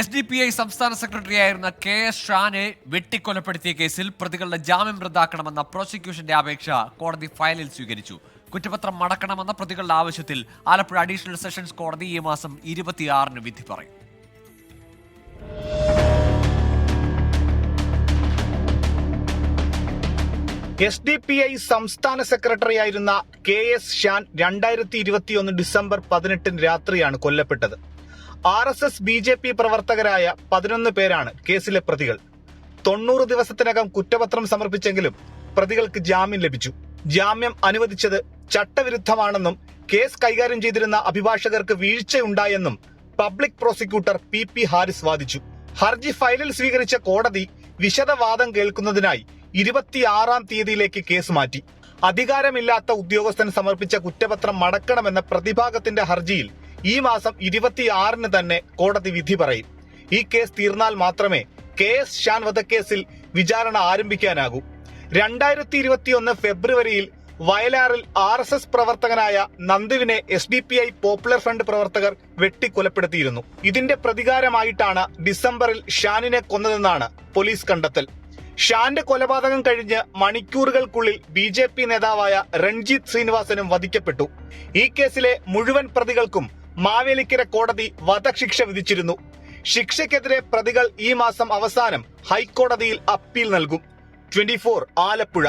S D P I സംസ്ഥാന secretary ആയിരുന്ന K S ഷാനെ വെട്ടിക്കൊലപ്പെടുത്തിയ കേസിൽ പ്രതികളുടെ ജാമ്യം റദ്ദാക്കണമെന്ന പ്രോസിക്യൂഷന്റെ അപേക്ഷ കോടതി ഫയലിൽ സ്വീകരിച്ചു. കുറ്റപത്രം മടക്കണമെന്ന പ്രതികളുടെ ആവശ്യത്തിൽ ആലപ്പുഴ അഡീഷണൽ സെഷൻസ് കോടതി ഈ മാസം ഇരുപത്തിയാറിന് വിധി പറയും. എസ് ഡി പി ഐ സംസ്ഥാന സെക്രട്ടറി ആയിരുന്ന കെ എസ് ഷാൻ രണ്ടായിരത്തി ഇരുപത്തിയൊന്ന് ഡിസംബർ പതിനെട്ടിന് രാത്രിയാണ് കൊല്ലപ്പെട്ടത്. R S S B J P പ്രവർത്തകരായ പതിനൊന്ന് പേരാണ് കേസിലെ പ്രതികൾ. തൊണ്ണൂറ് ദിവസത്തിനകം കുറ്റപത്രം സമർപ്പിച്ചെങ്കിലും പ്രതികൾക്ക് ജാമ്യം ലഭിച്ചു. ജാമ്യം അനുവദിച്ചത് ചട്ടവിരുദ്ധമാണെന്നും കേസ് കൈകാര്യം ചെയ്തിരുന്ന അഭിഭാഷകർക്ക് വീഴ്ചയുണ്ടായെന്നും public prosecutor P P Haris വാദിച്ചു. ഹർജി ഫയലിൽ സ്വീകരിച്ച കോടതി വിശദവാദം കേൾക്കുന്നതിനായി ഇരുപത്തിയാറാം തീയതിയിലേക്ക് കേസ് മാറ്റി. അധികാരമില്ലാത്ത ഉദ്യോഗസ്ഥൻ സമർപ്പിച്ച കുറ്റപത്രം മടക്കണമെന്ന പ്രതിഭാഗത്തിന്റെ ഹർജിയിൽ ഈ മാസം ഇരുപത്തിയാറിന് തന്നെ കോടതി വിധി പറയും. ഈ കേസ് തീർന്നാൽ മാത്രമേ കെ എസ് ഷാൻ വധക്കേസിൽ വിചാരണ ആരംഭിക്കാനാകൂ. രണ്ടായിരത്തി ഇരുപത്തിയൊന്ന് ഫെബ്രുവരിയിൽ വയലാറിൽ ആർ എസ് എസ് പ്രവർത്തകനായ നന്ദുവിനെ S D P I popular front പ്രവർത്തകർ വെട്ടിക്കൊലപ്പെടുത്തിയിരുന്നു. ഇതിന്റെ പ്രതികാരമായിട്ടാണ് ഡിസംബറിൽ ഷാനിനെ കൊന്നതെന്നാണ് പോലീസ് കണ്ടെത്തൽ. ഷാന്റെ കൊലപാതകം കഴിഞ്ഞ് മണിക്കൂറുകൾക്കുള്ളിൽ ബി ജെ പി നേതാവായ രൺജിത് ശ്രീനിവാസനും വധിക്കപ്പെട്ടു. ഈ കേസിലെ മുഴുവൻ പ്രതികൾക്കും മാവേലിക്കര കോടതി വധശിക്ഷ വിധിച്ചിരുന്നു. ശിക്ഷയ്ക്കെതിരെ പ്രതികൾ ഈ മാസം അവസാനം ഹൈക്കോടതിയിൽ അപ്പീൽ നൽകും. ട്വന്റി ആലപ്പുഴ.